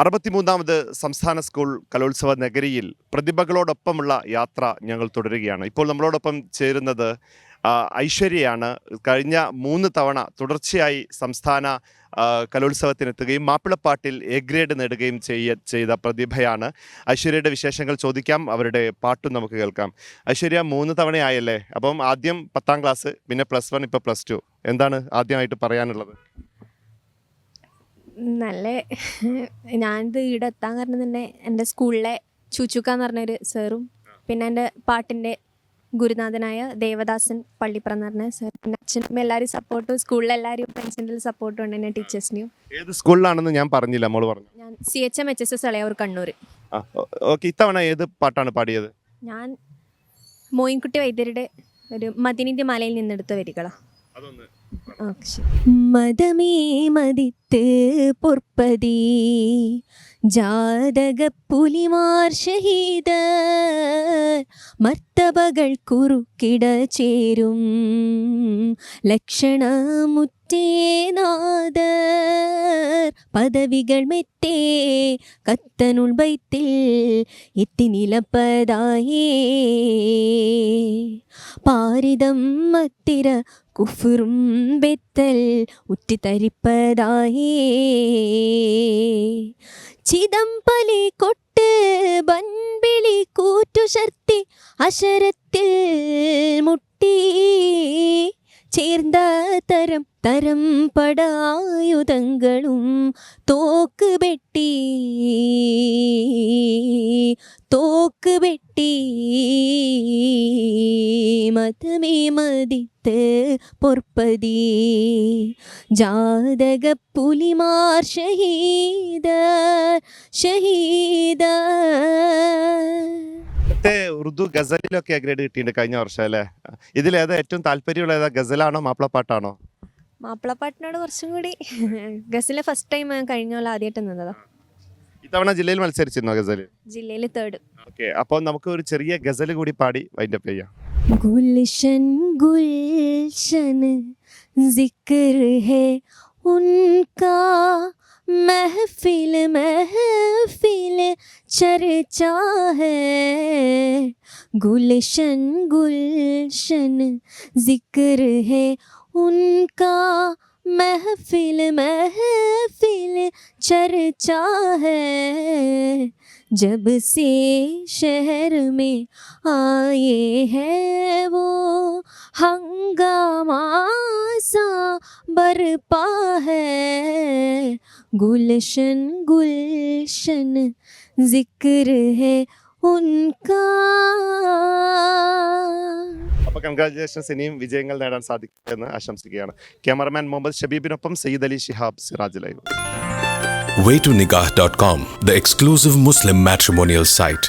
അറുപത്തിമൂന്നാമത് സംസ്ഥാന സ്കൂൾ കലോത്സവ നഗരിയിൽ പ്രതിഭകളോടൊപ്പമുള്ള യാത്ര ഞങ്ങൾ തുടരുകയാണ്. ഇപ്പോൾ നമ്മളോടൊപ്പം ചേരുന്നത് ഐശ്വര്യയാണ്. കഴിഞ്ഞ മൂന്ന് തവണ തുടർച്ചയായി സംസ്ഥാന കലോത്സവത്തിനെത്തുകയും മാപ്പിളപ്പാട്ടിൽ എ ഗ്രേഡ് നേടുകയും ചെയ്യ ചെയ്ത പ്രതിഭയാണ്. ഐശ്വര്യയുടെ വിശേഷങ്ങൾ ചോദിക്കാം അവരുടെ പാട്ടും നമുക്ക് കേൾക്കാം. ഐശ്വര്യ മൂന്ന് തവണയായല്ലേ? അപ്പം ആദ്യം പത്താം ക്ലാസ് പിന്നെ പ്ലസ് വൺ ഇപ്പോൾ പ്ലസ് ടു. എന്താണ് ആദ്യമായിട്ട് പറയാനുള്ളത്? നല്ല ഞാനിത് ഇവിടെ എത്താൻ കാരണം തന്നെ എന്റെ സ്കൂളിലെ ചൂച്ചുക്ക എന്ന് പറഞ്ഞൊരു സാറും പിന്നെ എന്റെ പാട്ടിന്റെ ഗുരുനാഥനായ ദേവദാസൻ പള്ളിപ്പുറം എന്ന് പറഞ്ഞ സാർ പിന്നെ അച്ഛനും എല്ലാവരും സപ്പോർട്ടും സ്കൂളിലെ എല്ലാവരും ഫ്രണ്ട്സിന്റെ സപ്പോർട്ടും ഉണ്ട് എന്റെ ടീച്ചേഴ്സിനെയും ഏത് സ്കൂളിലാണെന്ന് ഞാൻ പറഞ്ഞില്ല മോൾ പറഞ്ഞു? ഞാൻ C H M H S S ഇളയവർ Kannur. Okay ഇത്തവണ ഏത് പാട്ടാണ് പാടിയത്? ഞാൻ മോയിൻകുട്ടി വൈദ്യരുടെ ഒരു മതിനിന്റെ മലയിൽ നിന്നെടുത്ത വരികളാണ് അതൊന്ന് മതമേ മതിത്ത് പൊർപ്പതി. ജാതക പുലിമാർ ഷഹീദ. മർത്തബകൾ കുറുക്കിട ചേരും. ലക്ഷണമുറ്റേനാദർ പദവികൾ മെറ്റേ കത്തനുൾ വൈത്തിൽ എത്തി നിലപ്പതായേ. പാരിതം മത്തിര കുഫുറും വെത്തൽ ഉറ്റിത്തരിപ്പതായേ. ചിദംപലി കൊട്ട് ബൻപിളി കൂറ്റുശർത്തി അശരത്തിൽ മുട്ടി ചേർந்த തരം തരം പടായുധങ്ങളും തോക്ക് വെട്ടി തോക്ക് വെട്ടി മതമേ മതിത്ത് പൊർപ്പതി ജാതക പുലിമാർ ഷഹീദ ഷഹീദ മറ്റേ ഉറുദു ഗസലിലൊക്കെ ഗ്രേഡ് കിട്ടിയിട്ടുണ്ട് കഴിഞ്ഞ വർഷം അല്ലേ ഇതിലേതാ ഏറ്റവും താല്പര്യമുള്ള ഏതാ ഗസലാണോ മാപ്പിളപ്പാട്ടാണോ മാപ്പിളപ്പാട്ടിനോട് കുറച്ചും കൂടി ഗസിലെ ഫസ്റ്റ് ടൈം കഴിഞ്ഞ പോലെ ആദ്യമായിട്ട് നിന്നതാ ഇത്തവണ ജില്ലയിൽ മത്സരിച്ചിരുന്നോ ഗസല് ജില്ലയിൽ തേർഡ് ഓക്കെ അപ്പോൾ നമുക്ക് ഒരു ചെറിയ ഗസൽ കൂടി പാടി വൈൻഡപ്പ് ചെയ്യാം गुलशन गुलशन जिक्र है उनका महफिल महफिल चर्चा है गुलशन गुलशन, ज़िक्र है उनका महफिल महफिल चर्चा है जब से शहर में आए हैं वो हंगामा सा बरपा है गुलशन गुलशन जिक्र है उनका അപ്പോൾ കൺഗ്രാറ്റുലേഷൻസ് ഇനിയും വിജയങ്ങൾ നേടാൻ സാധിക്കുമെന്ന് ആശംസിക്കുകയാണ് cameraman Muhammad ഷബീബിനൊപ്പം Sayyid Ali Shihab Siraj live waytonikah.com, the exclusive Muslim matrimonial site.